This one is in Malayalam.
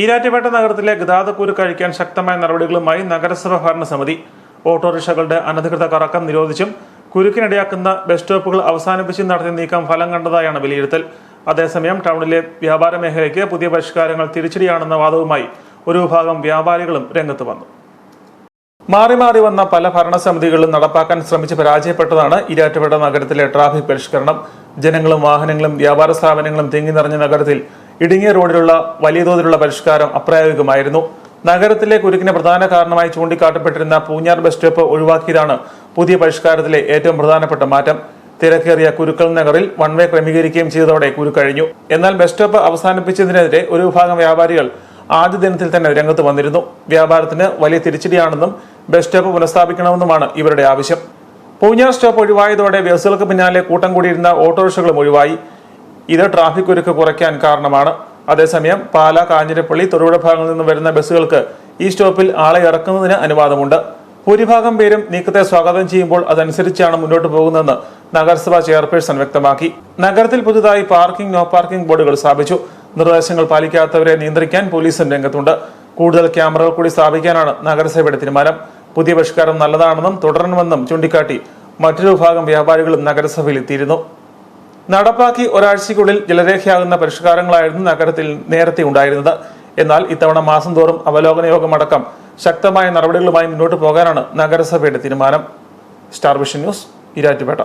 ഈരാറ്റുപേട്ട നഗരത്തിലെ ഗതാഗതക്കുരു കഴിക്കാൻ ശക്തമായ നടപടികളുമായി നഗരസഭ ഭരണസമിതി. ഓട്ടോറിക്ഷകളുടെ അനധികൃത കറക്കം നിരോധിച്ചും കുരുക്കിനിടയാക്കുന്ന ബസ് സ്റ്റോപ്പുകൾ അവസാനിപ്പിച്ചും നടത്തിയ നീക്കം ഫലം കണ്ടതായാണ് വിലയിരുത്തൽ. അതേസമയം ടൗണിലെ വ്യാപാര മേഖലയ്ക്ക് പുതിയ പരിഷ്കാരങ്ങൾ തിരിച്ചടിയാണെന്ന വാദവുമായി ഒരു വിഭാഗം വ്യാപാരികളും രംഗത്ത് വന്നു. മാറി മാറി വന്ന പല ഭരണസമിതികളും നടപ്പാക്കാൻ ശ്രമിച്ച് പരാജയപ്പെട്ടതാണ് ഇരാറ്റുപേട്ട നഗരത്തിലെ ട്രാഫിക് പരിഷ്കരണം. ജനങ്ങളും വാഹനങ്ങളും വ്യാപാര സ്ഥാപനങ്ങളും തിങ്ങി നിറഞ്ഞ നഗരത്തിൽ ഇടുങ്ങിയ റോഡിലുള്ള വലിയ തോതിലുള്ള പരിഷ്കാരം അപ്രായോഗികമായിരുന്നു. നഗരത്തിലെ കുരുക്കിന് പ്രധാന കാരണമായി ചൂണ്ടിക്കാട്ടപ്പെട്ടിരുന്ന പൂഞ്ഞാർ ബസ് സ്റ്റോപ്പ് ഒഴിവാക്കിയതാണ് പുതിയ പരിഷ്കാരത്തിലെ ഏറ്റവും പ്രധാനപ്പെട്ട മാറ്റം. തിരക്കേറിയ കുരുക്കൽ നഗറിൽ വൺ വേ ക്രമീകരിക്കുകയും ചെയ്തതോടെ കുരുക്കഴിഞ്ഞു എന്നാൽ ബസ് സ്റ്റോപ്പ് അവസാനിപ്പിച്ചതിനെതിരെ ഒരു വിഭാഗം വ്യാപാരികൾ ആദ്യ ദിനത്തിൽ തന്നെ രംഗത്ത് വന്നിരുന്നു. വ്യാപാരത്തിന് വലിയ തിരിച്ചടിയാണെന്നും ബസ് സ്റ്റോപ്പ് പുനഃസ്ഥാപിക്കണമെന്നുമാണ് ഇവരുടെ ആവശ്യം. പൂഞ്ഞാർ സ്റ്റോപ്പ് ഒഴിവായതോടെ ബസ്സുകൾക്ക് പിന്നാലെ കൂട്ടം കൂടിയിരുന്ന ഓട്ടോറിക്ഷകളും ഒഴിവായി. ഇത് ട്രാഫിക് ഒരുക്ക് കുറയ്ക്കാൻ കാരണമാണ്. അതേസമയം പാല കാഞ്ഞിരപ്പള്ളി തൊടുപുഴ ഭാഗങ്ങളിൽ നിന്ന് വരുന്ന ബസ്സുകൾക്ക് ഈ സ്റ്റോപ്പിൽ ആളെ ഇറക്കുന്നതിന് അനുവാദമുണ്ട്. ഭൂരിഭാഗം പേരും നീക്കത്തെ സ്വാഗതം ചെയ്യുമ്പോൾ അതനുസരിച്ചാണ് മുന്നോട്ട് പോകുന്നതെന്ന് നഗരസഭാ ചെയർപേഴ്സൺ വ്യക്തമാക്കി. നഗരത്തിൽ പുതുതായി പാർക്കിംഗ് നോ പാർക്കിംഗ് ബോർഡുകൾ സ്ഥാപിച്ചു. നിർദ്ദേശങ്ങൾ പാലിക്കാത്തവരെ നിയന്ത്രിക്കാൻ പോലീസും രംഗത്തുണ്ട്. കൂടുതൽ ക്യാമറകൾ കൂടി സ്ഥാപിക്കാനാണ് നഗരസഭയുടെ തീരുമാനം. പുതിയ പരിഷ്കാരം നല്ലതാണെന്നും തുടരണമെന്നും ചൂണ്ടിക്കാട്ടി മറ്റൊരു വിഭാഗം വ്യാപാരികളും നഗരസഭയിൽ എത്തിയിരുന്നു. നടപ്പാക്കി ഒരാഴ്ചയ്ക്കുള്ളിൽ ജലരേഖയാകുന്ന പരിഷ്കാരങ്ങളായിരുന്നു നഗരത്തിൽ നേരത്തെ ഉണ്ടായിരുന്നത്. എന്നാൽ ഇത്തവണ മാസം തോറും അവലോകന യോഗമടക്കം ശക്തമായ നടപടികളുമായി മുന്നോട്ട് പോകാനാണ് നഗരസഭയുടെ തീരുമാനം. Star Vision News Erattupetta.